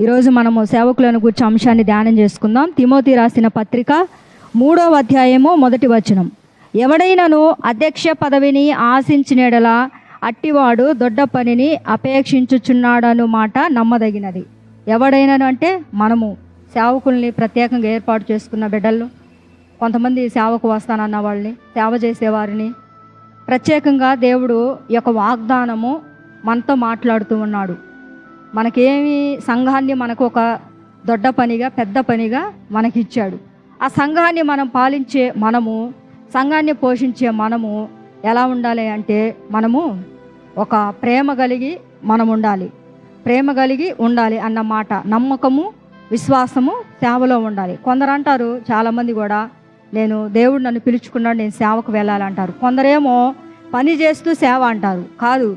ఈరోజు మనము సేవకులను గురించి అంశాన్ని ధ్యానం చేసుకుందాం. తిమోతి రాసిన పత్రిక మూడవ అధ్యాయము మొదటి వచనం. ఎవడైనను అధ్యక్ష పదవిని ఆశించినడలా అట్టివాడు దొడ్డ పనిని అపేక్షించుచున్నాడను మాట నమ్మదగినది. ఎవడైనాను అంటే మనము. సేవకుల్ని ప్రత్యేకంగా ఏర్పాటు చేసుకున్న బిడ్డలు కొంతమంది సేవకు వస్తానన్న వాళ్ళని సేవ చేసేవారిని ప్రత్యేకంగా దేవుడు యొక్క వాగ్దానము మనతో మాట్లాడుతూ ఉన్నాడు. మనకేమి సంఘాన్ని మనకు ఒక దొడ్డ పనిగా పెద్ద పనిగా మనకిచ్చాడు. ఆ సంఘాన్ని మనం పాలించే మనము సంఘాన్ని పోషించే మనము ఎలా ఉండాలి అంటే మనము ఒక ప్రేమ కలిగి మనం ఉండాలి. ప్రేమ కలిగి ఉండాలి అన్న మాట నమ్మకము విశ్వాసము సేవలో ఉండాలి. కొందరు అంటారు చాలామంది కూడా నేను దేవుడు నన్ను పిలుచుకున్నాడు నేను సేవకు వెళ్ళాలంటారు. కొందరేమో పని చేస్తూ సేవ అంటారు. కాదు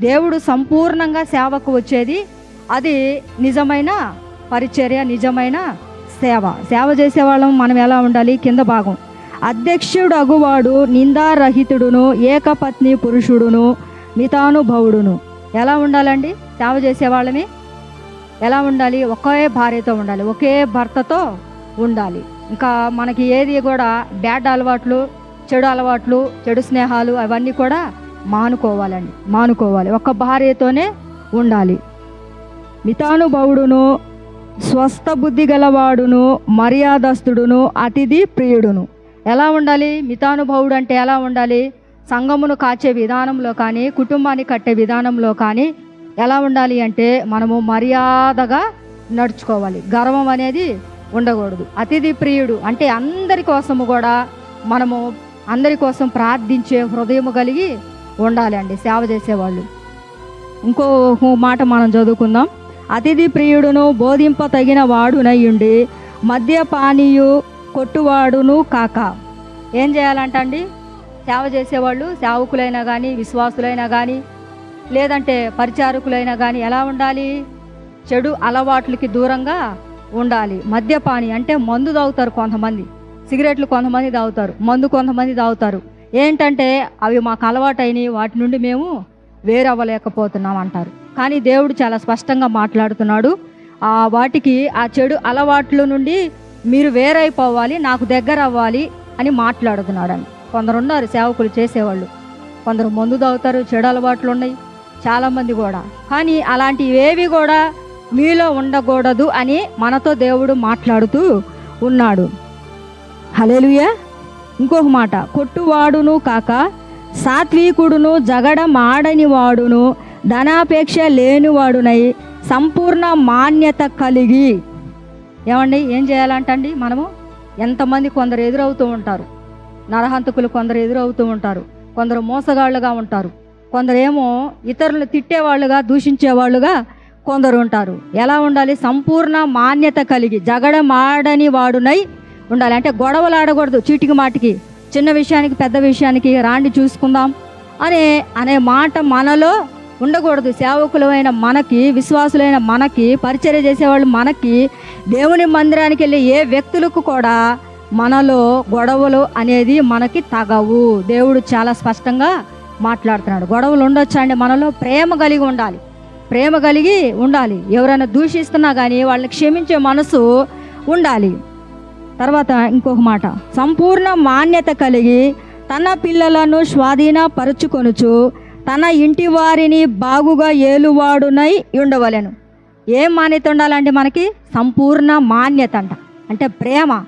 దేవుడు సంపూర్ణంగా సేవకు వచ్చేది అది నిజమైన పరిచర్య నిజమైన సేవ. సేవ చేసేవాళ్ళం మనం ఎలా ఉండాలి? కింద భాగం. అధ్యక్షుడు అగువాడు నిందారహితుడును ఏకపత్ని పురుషుడును మితానుభవుడును. ఎలా ఉండాలండి? సేవ చేసేవాళ్ళమే? ఎలా ఉండాలి? ఒకే భార్యతో ఉండాలి. ఒకే భర్తతో ఉండాలి. ఇంకా మనకి ఏది కూడా బ్యాడ్ అలవాట్లు చెడు అలవాట్లు చెడు స్నేహాలు అవన్నీ కూడా మానుకోవాలండి మానుకోవాలి. ఒక భార్యతోనే ఉండాలి. మితానుభవుడును స్వస్థ బుద్ధి గలవాడును మర్యాదస్తుడును అతిథి ప్రియుడును. ఎలా ఉండాలి? మితానుభవుడు అంటే ఎలా ఉండాలి? సంఘమును కాచే విధానంలో కానీ కుటుంబాన్ని కట్టే విధానంలో కానీ ఎలా ఉండాలి అంటే మనము మర్యాదగా నడుచుకోవాలి. గర్వం అనేది ఉండకూడదు. అతిథి ప్రియుడు అంటే అందరి కోసము కూడా మనము అందరి కోసం ప్రార్థించే హృదయము కలిగి ఉండాలి అండి సేవ చేసేవాళ్ళు. ఇంకో మాట మనం చదువుకుందాం. అతిథి ప్రియుడును బోధింప తగిన వాడునయ్యుండి మద్యపానీయు కొట్టువాడును కాక. ఏం చేయాలంటండి? సేవ చేసేవాళ్ళు సేవకులైనా కానీ విశ్వాసులైనా కానీ లేదంటే పరిచారకులైనా కానీ ఎలా ఉండాలి? చెడు అలవాట్లకి దూరంగా ఉండాలి. మద్యపాని అంటే మందు తాగుతారు కొంతమంది. సిగరెట్లు కొంతమంది తాగుతారు మందు కొంతమంది తాగుతారు. ఏంటంటే అవి మాకు అలవాటైనవి వాటి నుండి మేము వేరవ్వలేకపోతున్నాం అంటారు. కానీ దేవుడు చాలా స్పష్టంగా మాట్లాడుతున్నాడు. ఆ వాటికి ఆ చెడు అలవాట్ల నుండి మీరు వేరైపోవాలి నాకు దగ్గర అవ్వాలి అని మాట్లాడుతున్నాడు అని కొందరు ఉన్నారు సేవకులు చేసేవాళ్ళు. కొందరు మందు తాగుతారు చెడు అలవాట్లు ఉన్నాయి చాలామంది కూడా. కానీ అలాంటివేవి కూడా మీలో ఉండకూడదు అని మనతో దేవుడు మాట్లాడుతూ ఉన్నాడు. హలేలుయా ఇంకొక మాట కొట్టువాడును కాక సాత్వికుడును జగడమాడని వాడును ధనాపేక్ష లేనివాడునై సంపూర్ణ మాన్యత కలిగి. ఏమండి ఏం చేయాలంటండి మనము? ఎంతమంది కొందరు ఎదురవుతూ ఉంటారు. నరహంతకులు కొందరు ఎదురవుతూ ఉంటారు. కొందరు మోసగాళ్ళుగా ఉంటారు. కొందరేమో ఇతరులను తిట్టేవాళ్ళుగా దూషించేవాళ్ళుగా కొందరు ఉంటారు. ఎలా ఉండాలి? సంపూర్ణ మాన్యత కలిగి జగడమాడని వాడునై ఉండాలి. అంటే గొడవలు ఆడకూడదు చీటికి మాటికి. చిన్న విషయానికి పెద్ద విషయానికి రాండి చూసుకుందాం. అనే అనే మాట మనలో ఉండకూడదు. సేవకులమైన మనకి విశ్వాసులైన మనకి పరిచర్య చేసేవాళ్ళు మనకి దేవుని మందిరానికి వెళ్ళే ఏ వ్యక్తులకు కూడా మనలో గొడవలు అనేది మనకి తగవు. దేవుడు చాలా స్పష్టంగా మాట్లాడుతున్నాడు. గొడవలు ఉండొచ్చండి మనలో ప్రేమ కలిగి ఉండాలి. ప్రేమ కలిగి ఉండాలి. ఎవరైనా దూషిస్తున్నా కానీ వాళ్ళని క్షమించే మనసు ఉండాలి. తర్వాత ఇంకొక మాట. సంపూర్ణ మాన్యత కలిగి తన పిల్లలను స్వాధీనపరుచుకొనుచు తన ఇంటి వారిని బాగుగా ఏలువాడునై ఉండవలెను. ఏం మాన్యత ఉండాలండి మనకి? సంపూర్ణ మాన్యత అంట. అంటే ప్రేమ.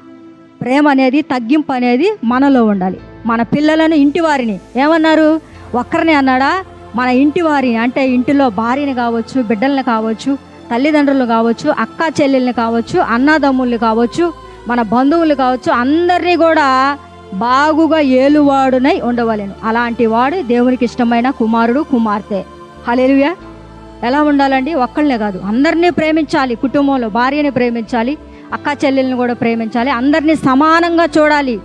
ప్రేమ అనేది తగ్గింపు అనేది మనలో ఉండాలి. మన పిల్లలను ఇంటి వారిని. ఏమన్నారు? ఒక్కరిని అన్నాడా? మన ఇంటి వారిని. అంటే ఇంటిలో భార్యని కావచ్చు బిడ్డల్ని కావచ్చు తల్లిదండ్రులు కావచ్చు అక్క చెల్లెల్ని కావచ్చు అన్నదమ్ముల్ని కావచ్చు మన బంధువులు కావచ్చు అందరినీ కూడా బాగుగా ఏలువాడునై ఉండవలెను. అలాంటి వాడు దేవునికి ఇష్టమైన కుమారుడు కుమార్తె. హలేలుయా ఎలా ఉండాలండి? ఒక్కళ్ళనే కాదు. అందరినీ ప్రేమించాలి కుటుంబంలో భార్యని ప్రేమించాలి అక్క చెల్లెల్ని కూడా ప్రేమించాలి అందరినీ సమానంగా చూడాలి.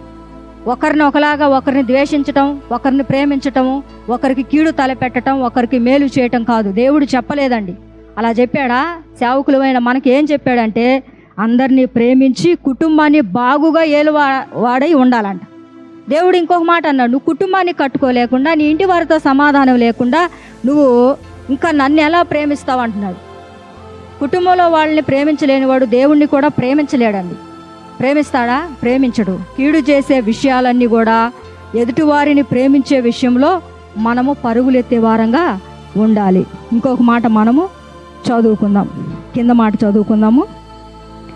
ఒకరిని ఒకలాగా ఒకరిని ద్వేషించటం ఒకరిని ప్రేమించటము ఒకరికి కీడు తలపెట్టడం ఒకరికి మేలు చేయటం కాదు. దేవుడు చెప్పలేదండి. అలా చెప్పాడా? సేవకులమైన మనకి ఏం చెప్పాడంటే అందరినీ ప్రేమించి కుటుంబాన్ని బాగుగా ఏలువా వాడై ఉండాలంట. దేవుడు ఇంకొక మాట అన్నాడు నువ్వు కుటుంబాన్ని కట్టుకోలేకుండా నీ ఇంటి వారితో సమాధానం లేకుండా నువ్వు ఇంకా నన్ను ఎలా ప్రేమిస్తావు? అంటున్నాడు. కుటుంబంలో వాళ్ళని ప్రేమించలేనివాడు దేవుణ్ణి కూడా ప్రేమించలేడండి. ప్రేమిస్తాడా? ప్రేమించడు. కీడు చేసే విషయాలన్నీ కూడా ఎదుటివారిని ప్రేమించే విషయంలో మనము పరుగులెత్తే వారంగా ఉండాలి. ఇంకొక మాట మనము చదువుకుందాం. కింద మాట చదువుకుందాము.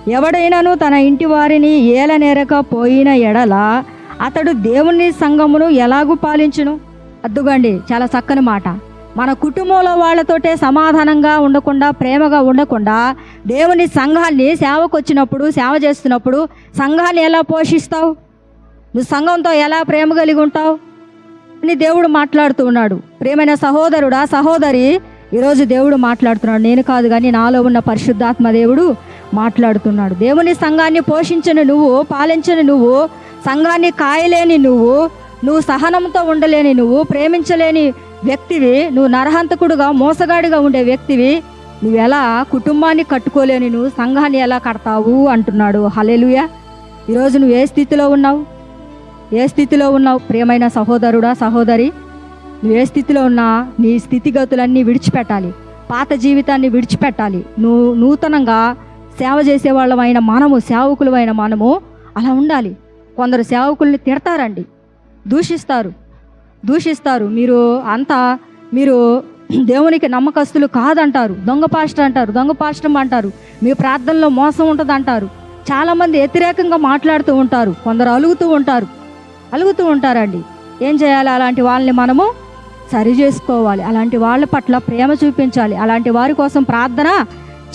ఎవడైనాను తన ఇంటి వారిని ఏలనేరక పోయిన ఎడల అతడు దేవుని సంఘమును ఎలాగూ పాలించును? అద్దుగండి చాలా చక్కని మాట. మన కుటుంబంలో వాళ్ళతోటే సమాధానంగా ఉండకుండా ప్రేమగా ఉండకుండా దేవుని సంఘాన్ని సేవకు వచ్చినప్పుడు సేవ చేస్తున్నప్పుడు సంఘాన్ని ఎలా పోషిస్తావు? నువ్వు సంఘంతో ఎలా ప్రేమ కలిగి ఉంటావు? అని దేవుడు మాట్లాడుతూ ఉన్నాడు. ప్రేమైన సహోదరుడా సహోదరి ఈరోజు దేవుడు మాట్లాడుతున్నాడు. నేను కాదు కానీ నాలో ఉన్న పరిశుద్ధాత్మ దేవుడు మాట్లాడుతున్నాడు. దేవుని సంఘాన్ని పోషించని నువ్వు పాలించని నువ్వు సంఘాన్ని కాయలేని నువ్వు నువ్వు సహనంతో ఉండలేని నువ్వు ప్రేమించలేని వ్యక్తివి నువ్వు నరహంతకుడుగా మోసగాడిగా ఉండే వ్యక్తివి నువ్వు ఎలా కుటుంబాన్ని కట్టుకోలేని నువ్వు సంఘాన్ని ఎలా కడతావు అంటున్నాడు. హలెలుయ ఈరోజు నువ్వు ఏ స్థితిలో ఉన్నావు? ఏ స్థితిలో ఉన్నావు? ప్రియమైన సహోదరుడా సహోదరి నువ్వు ఏ స్థితిలో ఉన్నా నీ స్థితిగతులన్నీ విడిచిపెట్టాలి. పాత జీవితాన్ని విడిచిపెట్టాలి. నువ్వు నూతనంగా సేవ చేసేవాళ్ళమైన మనము సేవకులమైన మనము అలా ఉండాలి. కొందరు సేవకుల్ని తిడతారండి. దూషిస్తారు. దూషిస్తారు. మీరు అంతా మీరు దేవునికి నమ్మకస్తులు కాదంటారు. దొంగ పాస్టర్ అంటారు. దొంగ పాస్టర్ అంటారు. మీ ప్రార్థనలో మోసం ఉంటుంది అంటారు చాలామంది వ్యతిరేకంగా మాట్లాడుతూ ఉంటారు. కొందరు అలుగుతూ ఉంటారు. అలుగుతూ ఉంటారండి. ఏం చేయాలి? అలాంటి వాళ్ళని మనము సరి చేసుకోవాలి. అలాంటి వాళ్ళ పట్ల ప్రేమ చూపించాలి. అలాంటి వారి కోసం ప్రార్థన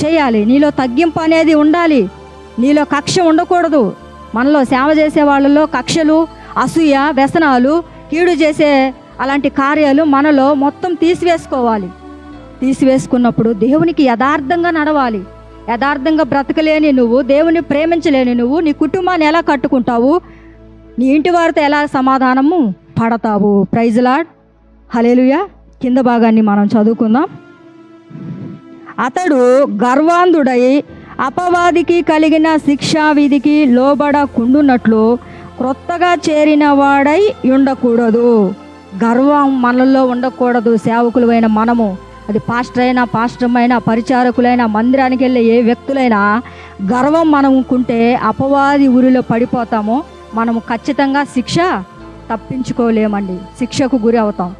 చేయాలి. నీలో తగ్గింపు అనేది ఉండాలి. నీలో కక్ష ఉండకూడదు. మనలో సేవ చేసే వాళ్ళలో కక్షలు అసూయ వ్యసనాలు కీడు చేసే అలాంటి కార్యాలు మనలో మొత్తం తీసివేసుకోవాలి. తీసివేసుకున్నప్పుడు దేవునికి యథార్థంగా నడవాలి. యథార్థంగా బ్రతకలేని నువ్వు దేవుని ప్రేమించలేని నువ్వు నీ కుటుంబాన్ని ఎలా కట్టుకుంటావు? నీ ఇంటి వారితో ఎలా సమాధానము పడతావు? ప్రైజ్ లాడ్ హలేలుయా కింద భాగాన్ని మనం చదువుకుందాం. అతడు గర్వాంధుడై అపవాదికి కలిగిన శిక్షా విధికి లోబడకుండునట్లు క్రొత్తగా చేరిన వాడై ఉండకూడదు. గర్వం మనలో ఉండకూడదు. సేవకులైన మనము అది పాస్టర్ అయినా పాస్టర్ అయినా పరిచారకులైనా మందిరానికి వెళ్ళే ఏ వ్యక్తులైనా గర్వం మనం ఉంటే అపవాది ఊరిలో పడిపోతామో. మనము ఖచ్చితంగా శిక్ష తప్పించుకోలేమండి. శిక్షకు గురి అవుతాం.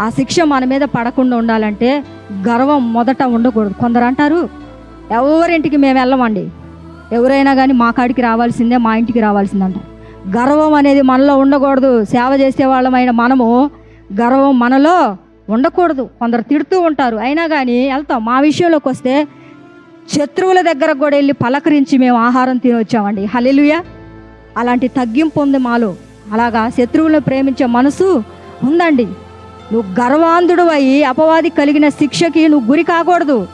ఆ శిక్ష మన మీద పడకుండా ఉండాలంటే గర్వం మొదట ఉండకూడదు. కొందరు అంటారు ఎవరింటికి మేము వెళ్ళమండి? ఎవరైనా కానీ మా కాడికి రావాల్సిందే మా ఇంటికి రావాల్సిందంట. గర్వం అనేది మనలో ఉండకూడదు. సేవ చేసే వాళ్ళమైన మనము గర్వం మనలో ఉండకూడదు. కొందరు తిడుతూ ఉంటారు అయినా కానీ వెళ్తాం. మా విషయంలోకి వస్తే శత్రువుల దగ్గర కూడా వెళ్ళి పలకరించి మేము ఆహారం తిని వచ్చామండి హలెలుయ అలాంటి తగ్గింపు ఉంది మాలో. అలాగా శత్రువులను ప్రేమించే మనసు ఉందండి. నువ్వు గర్వాంధుడు అయి అపవాది కలిగిన శిక్షకి నువ్వు గురి కాకూడదు.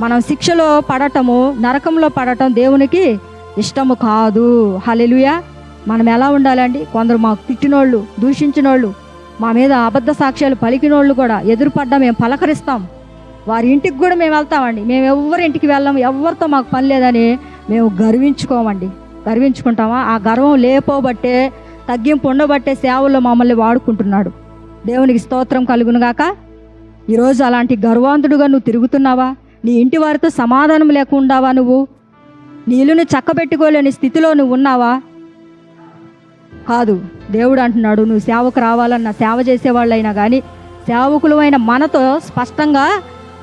మనం శిక్షలో పడటము నరకంలో పడటం దేవునికి ఇష్టము కాదు. హలెలుయా మనం ఎలా ఉండాలండి? కొందరు మాకు తిట్టినోళ్ళు దూషించినోళ్ళు మా మీద అబద్ధ సాక్ష్యాలు పలికినోళ్ళు కూడా ఎదురుపడ్డా మేము పలకరిస్తాం. వారి ఇంటికి కూడా మేము వెళ్తామండి. మేము ఎవరింటికి వెళ్ళాము ఎవరితో మాకు పని లేదని మేము గర్వించుకోమండి. గర్వించుకుంటామా? ఆ గర్వం లేపోబట్టే తగ్గింపు ఉండబట్టే సేవల్లో మమ్మల్ని వాడుకుంటున్నాడు. దేవునికి స్తోత్రం కలుగునుగాక ఈరోజు అలాంటి గర్వాంతుడుగా నువ్వు తిరుగుతున్నావా? నీ ఇంటి వారితో సమాధానం లేకుండావా నువ్వు? నీ చక్కబెట్టుకోలేని స్థితిలో నువ్వు ఉన్నావా? కాదు దేవుడు అంటున్నాడు నువ్వు సేవకు రావాలన్న సేవ చేసేవాళ్ళైనా కానీ సేవకులమైన మనతో స్పష్టంగా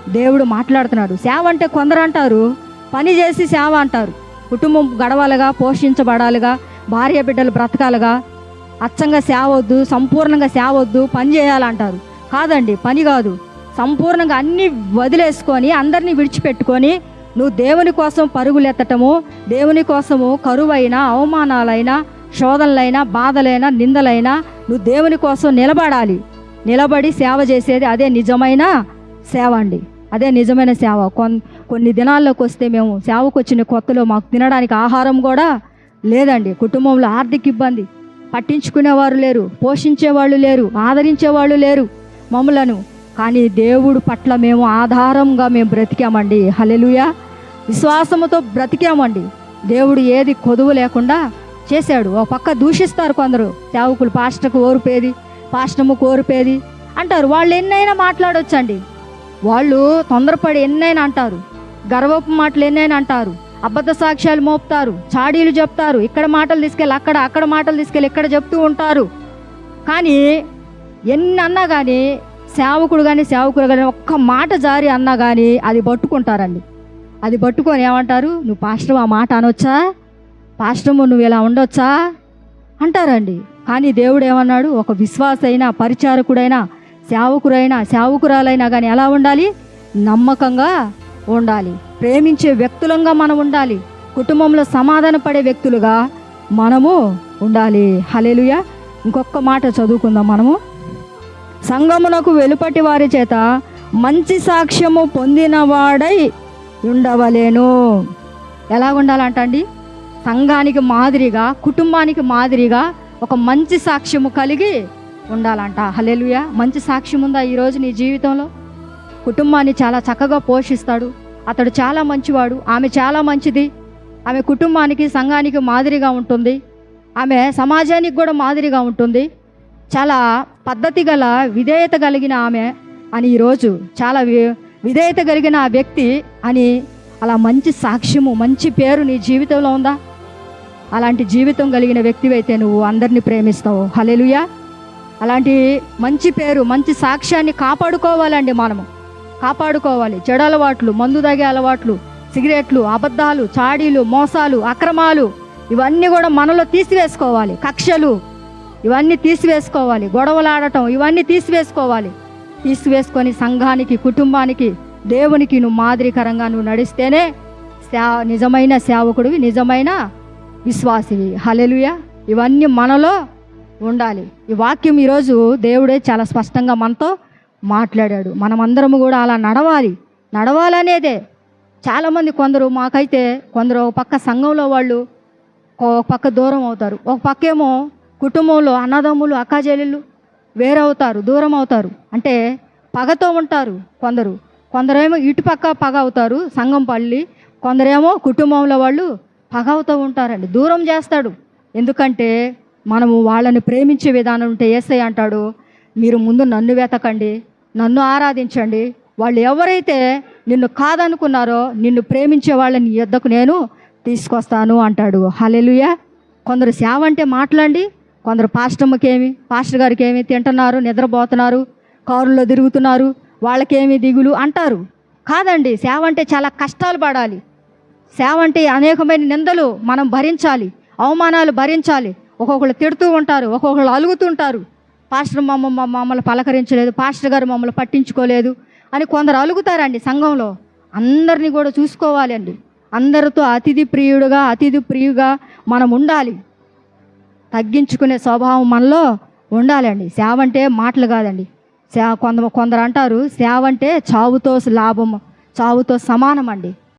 దేవుడు మాట్లాడుతున్నాడు. సేవ అంటే కొందరు అంటారు పని చేసి సేవ అంటారు. కుటుంబం గడవాలగా పోషించబడాలిగా భార్య బిడ్డలు బ్రతకాలగా అచ్చంగా సేవ వద్దు సంపూర్ణంగా సేవ వద్దు పని చేయాలంటారు. కాదండి పని కాదు. సంపూర్ణంగా అన్నీ వదిలేసుకొని అందరినీ విడిచిపెట్టుకొని నువ్వు దేవుని కోసం పరుగులెత్తటము దేవుని కోసము కరువైనా అవమానాలైనా శోధనలైనా బాధలైనా నిందలైనా నువ్వు దేవుని కోసం నిలబడాలి. నిలబడి సేవ చేసేది అదే నిజమైన సేవ అండి. అదే నిజమైన సేవ. కొన్ కొన్ని దినాల్లోకి వస్తే మేము సేవకు వచ్చిన కొత్తలో మాకు తినడానికి ఆహారం కూడా లేదండి. కుటుంబంలో ఆర్థిక ఇబ్బంది. పట్టించుకునేవారు లేరు పోషించేవాళ్ళు లేరు ఆదరించేవాళ్ళు లేరు మమ్మలను. కానీ దేవుడు పట్ల మేము ఆధారంగా మేము బ్రతికామండి. హలెలుయా విశ్వాసముతో బ్రతికామండి. దేవుడు ఏది కొదువు లేకుండా చేశాడు. ఒక పక్క దూషిస్తారు కొందరు. సేవకులు పాస్టర్కు ఓరిపేది పాస్టముకు కోరిపేది అంటారు. వాళ్ళు ఎన్నైనా మాట్లాడొచ్చండి. వాళ్ళు తొందరపడి ఎన్నైనా అంటారు. గర్వపు మాటలు ఎన్నైనా అంటారు. అబద్ధ సాక్ష్యాలు మోపుతారు చాడీలు చెప్తారు ఇక్కడ మాటలు తీసుకెళ్ళి అక్కడ అక్కడ మాటలు తీసుకెళ్ళి ఇక్కడ చెప్తూ ఉంటారు. కానీ ఎన్ని అన్నా కానీ సేవకుడు కానీ సేవకుడు కానీ ఒక్క మాట జారి అన్నా కానీ అది పట్టుకుంటారండి. అది పట్టుకొని ఏమంటారు? నువ్వు పాస్టర్ ఆ మాట అనొచ్చా? పాస్టము నువ్వు ఇలా ఉండొచ్చా? అంటారండి. కానీ దేవుడు ఏమన్నాడు? ఒక విశ్వాస అయినా పరిచారకుడైనా సేవకురైనా సేవకురాలైనా కానీ ఎలా ఉండాలి? నమ్మకంగా ఉండాలి. ప్రేమించే వ్యక్తులంగా మనం ఉండాలి. కుటుంబంలో సమాధాన పడే వ్యక్తులుగా మనము ఉండాలి. హలేలుయ ఇంకొక మాట చదువుకుందాం మనము. సంగమునకు వెలుపటి వారి చేత మంచి సాక్ష్యము పొందినవాడై ఉండవలేను. ఎలా ఉండాలంటండి? సంఘానికి మాదిరిగా కుటుంబానికి మాదిరిగా ఒక మంచి సాక్ష్యము కలిగి ఉండాలంట. హలేలుయ మంచి సాక్ష్యం ఉందా ఈరోజు నీ జీవితంలో? కుటుంబాన్ని చాలా చక్కగా పోషిస్తాడు. అతడు చాలా మంచివాడు. ఆమె చాలా మంచిది. ఆమె కుటుంబానికి సంఘానికి మాదిరిగా ఉంటుంది. ఆమె సమాజానికి కూడా మాదిరిగా ఉంటుంది. చాలా పద్ధతి గల విధేయత కలిగిన ఆమె అని ఈరోజు చాలా వి- విధేయత కలిగిన ఆ వ్యక్తి అని అలా మంచి సాక్ష్యము మంచి పేరు నీ జీవితంలో ఉందా? అలాంటి జీవితం కలిగిన వ్యక్తివైతే నువ్వు అందరినీ ప్రేమిస్తావు. హలెలుయా అలాంటి మంచి పేరు మంచి సాక్ష్యాన్ని కాపాడుకోవాలండి మనము. కాపాడుకోవాలి. చెడు అలవాట్లు మందు తాగే అలవాట్లు సిగరెట్లు అబద్ధాలు చాడీలు మోసాలు అక్రమాలు ఇవన్నీ కూడా మనలో తీసివేసుకోవాలి. కక్షలు ఇవన్నీ తీసివేసుకోవాలి. గొడవలాడటం ఇవన్నీ తీసివేసుకోవాలి. తీసివేసుకొని సంఘానికి కుటుంబానికి దేవునికి నువ్వు మాదిరికరంగా నువ్వు నడిస్తేనే సేవ నిజమైన సేవకుడివి నిజమైన విశ్వాసివి. హలెలుయ ఇవన్నీ మనలో ఉండాలి. ఈ వాక్యం ఈరోజు దేవుడే చాలా స్పష్టంగా మనతో మాట్లాడాడు. మనమందరము కూడా అలా నడవాలి. నడవాలనేదే. చాలామంది కొందరు మాకైతే కొందరు ఒక పక్క సంఘంలో వాళ్ళు ఒక పక్క దూరం అవుతారు. ఒక పక్కేమో కుటుంబంలో అన్నదమ్ములు అక్కాచెల్లెళ్ళు వేరవుతారు దూరం అవుతారు. అంటే పగతో ఉంటారు కొందరు. కొందరేమో ఇటుపక్క పగ అవుతారు సంఘం పల్లి. కొందరేమో కుటుంబంలో వాళ్ళు పగ అవుతూ ఉంటారండి. దూరం చేస్తాడు. ఎందుకంటే మనము వాళ్ళని ప్రేమించే విధానం ఉంటే ఏసై అంటాడు మీరు ముందు నన్ను వెతకండి నన్ను ఆరాధించండి. వాళ్ళు ఎవరైతే నిన్ను కాదనుకున్నారో నిన్ను ప్రేమించే వాళ్ళని ఎద్దకు నేను తీసుకొస్తాను అంటాడు. హలెలుయ కొందరు సేవ అంటే మాట్లాడి. కొందరు పాస్టమ్మకి ఏమి పాస్టర్ గారికి ఏమి తింటున్నారు నిద్రపోతున్నారు కారులో తిరుగుతున్నారు వాళ్ళకేమి దిగులు అంటారు. కాదండి సేవ అంటే చాలా కష్టాలు పడాలి. సేవ అంటే అనేకమైన నిందలు మనం భరించాలి అవమానాలు భరించాలి. ఒక్కొక్కరు తిడుతూ ఉంటారు ఒక్కొక్కరు అలుగుతుంటారు పాస్టర్ మమ్మ మమ్మల్ని పలకరించలేదు పాస్టర్ గారు మమ్మల్ని పట్టించుకోలేదు అని కొందరు అలుగుతారండి సంఘంలో. అందరినీ కూడా చూసుకోవాలి అండి. అందరితో అతిథి ప్రియుడుగా అతిథి ప్రియుగా మనం ఉండాలి. తగ్గించుకునే స్వభావం మనలో ఉండాలండి. సేవ అంటే మాటలు కాదండి. సేవ కొంత కొందరు అంటారు సేవ అంటే చావుతో లాభం చావుతో సమానం అండి